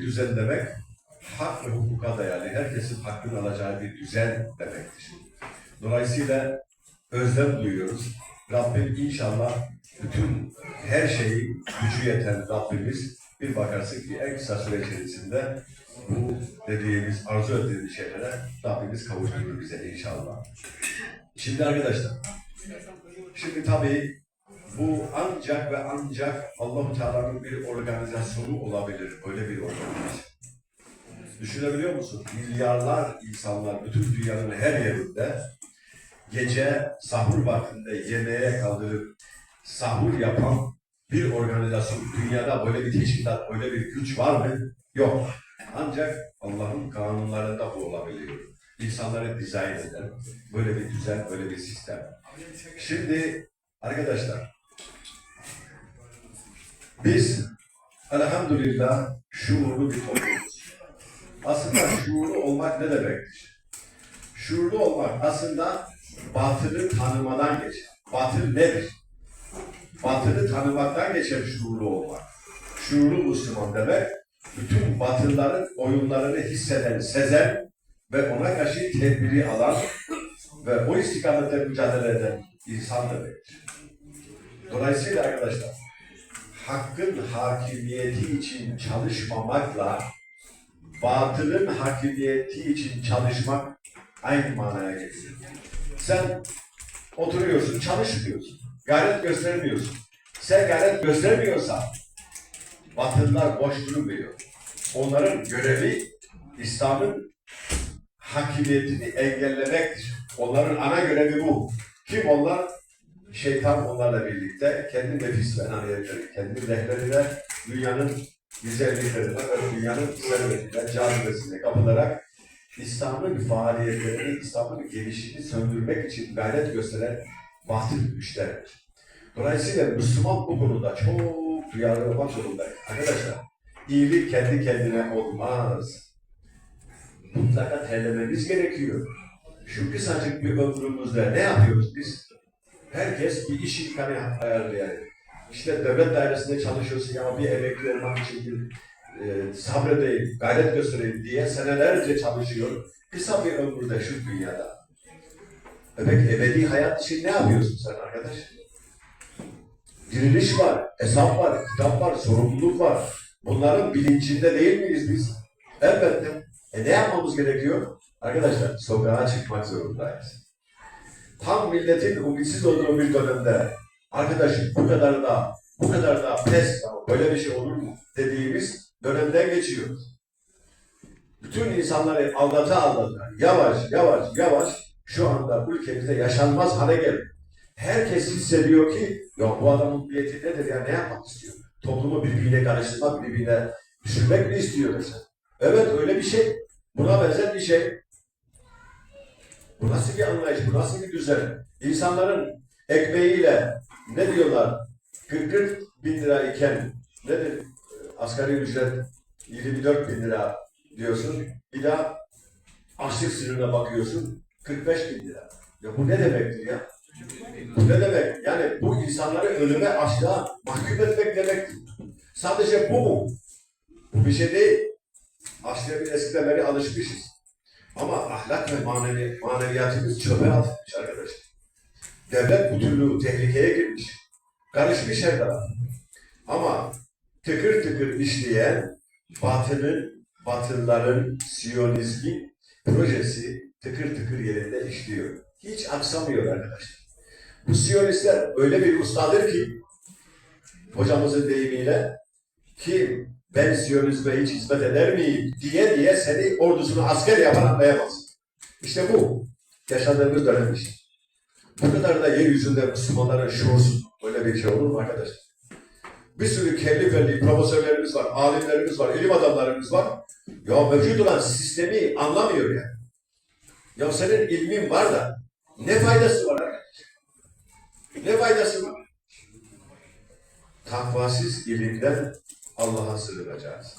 bir düzen demek, hak ve hukuka dayalı, herkesin hakkını alacağı bir düzen demektir. Dolayısıyla özlem duyuyoruz. Rabbim inşallah bütün her şeyi gücü yeten Rabbimiz bir bakarsın ki en kısa süre içerisinde bu dediğimiz, arzu ettiğimiz şeylere Rabbimiz kavuşturur bize inşallah. Şimdi arkadaşlar, şimdi tabii bu ancak ve ancak Allahu Teala'nın bir organizasyonu olabilir. Öyle bir organizasyon. Düşünebiliyor musun? Milyarlar insanlar bütün dünyanın her yerinde gece sahur vaktinde yemeğe kaldırıp sahur yapan bir organizasyon. Dünyada böyle bir teşkilat, böyle bir güç var mı? Yok. Ancak Allah'ın kanunlarında bu olabiliyor. İnsanları dizayn eden böyle bir düzen, böyle bir sistem. Şimdi arkadaşlar biz elhamdülillah şuurlu bir toplumuz. Aslında şuurlu olmak ne demektir? Şuurlu olmak aslında batılı tanımadan geçer. Batıl nedir? Batılı tanımaktan geçer şuurlu olmak. Şuurlu Müslüman demek, bütün batılların oyunlarını hisseden, sezen ve ona karşı tedbiri alan ve o istikamette mücadele eden insan demektir. Dolayısıyla arkadaşlar, hakkın hakimiyeti için çalışmamakla batılın hakimiyeti için çalışmak aynı manaya geliyor. Sen oturuyorsun, çalışmıyorsun. Gayret göstermiyorsun. Sen gayret göstermiyorsan batılılar boş durmuyor. Onların görevi İslam'ın hakimiyetini engellemektir. Onların ana görevi bu. Kim onlar? Şeytan onlarla birlikte kendi nefis ve enaniyetleri, kendi rehberine dünyanın güzelliklerine ve dünyanın servetine, cazibesine kapılarak İslam'ın faaliyetlerini, İslam'ın gelişini söndürmek için gayret gösteren batıl güçlerdir. Dolayısıyla Müslüman bu konuda çok duyarlı olmak zorunda. Arkadaşlar, iyilik kendi kendine olmaz. Mutlaka terlememiz gerekiyor. Şu kısacık bir ömrümüzde ne yapıyoruz biz? Herkes bir iş imkanı ayarlıyor. İşte devlet dairesinde çalışıyorsun ya bir emekli olmak için bir e, sabredeyim, gayret göstereyim diye senelerce çalışıyor. Kısa bir ömürde şu dünyada. Peki ebedi hayat için ne yapıyorsun sen arkadaş? Diriliş var, hesap var, kitap var, sorumluluk var. Bunların bilincinde değil miyiz biz? Elbette. E ne yapmamız gerekiyor? Arkadaşlar sokağa çıkmak zorundayız. Tam milletin ümitsiz olduğu bir dönemde arkadaşım bu kadar da bu kadar da pes böyle bir şey olur mu dediğimiz dönemden geçiyoruz. Bütün insanları aldata aldata yavaş yavaş yavaş şu anda ülkemizde yaşanmaz hale geldi. Herkes hissediyor ki ya bu adamın niyeti nedir ya ne yapmak istiyor? Toplumu birbirine karıştırmak, birbirine düşürmek mi istiyor mesela? Evet öyle bir şey. Buna benzer bir şey. Bu nasıl bir anlayış, bu nasıl bir düzen? İnsanların ekmeğiyle ne diyorlar? 40 bin lira iken nedir? Asgari ücret 24 bin lira diyorsun. Bir daha açlık sınırına bakıyorsun 45 bin lira. Ya bu ne demektir ya? Bu ne demek? Yani bu insanları ölüme açlığa mahkum etmek demektir. Sadece bu mu? Bu bir şey değil. Açlığa biz eskiden beri alışmışız. Ama ahlak ve manevi, maneviyatımız çöpe atılmış arkadaşlar. Devlet bütünlüğü tehlikeye girmiş. Karışmış her taraf. Ama tıkır tıkır işleyen batının, batılıların siyonizmi projesi tıkır tıkır yerinde işliyor. Hiç aksamıyor arkadaşlar. Bu siyonistler öyle bir ustadır ki hocamızın deyimiyle kim ben siyonizme hiç hizmet eder miyim diye diye seni ordusunu asker yapan anlayamaz. İşte bu yaşadığımız dönem işte. Bu kadar da yeryüzünde Müslümanların şuursuz böyle bir şey olur mu arkadaşlar? Bir sürü kelli felli profesörlerimiz var, alimlerimiz var, ilim adamlarımız var. Ya mevcut olan sistemi anlamıyor ya. Ya senin ilmin var da ne faydası var arkadaş? Ne faydası var? Takvasız ilimden Allah'a sığınacağız.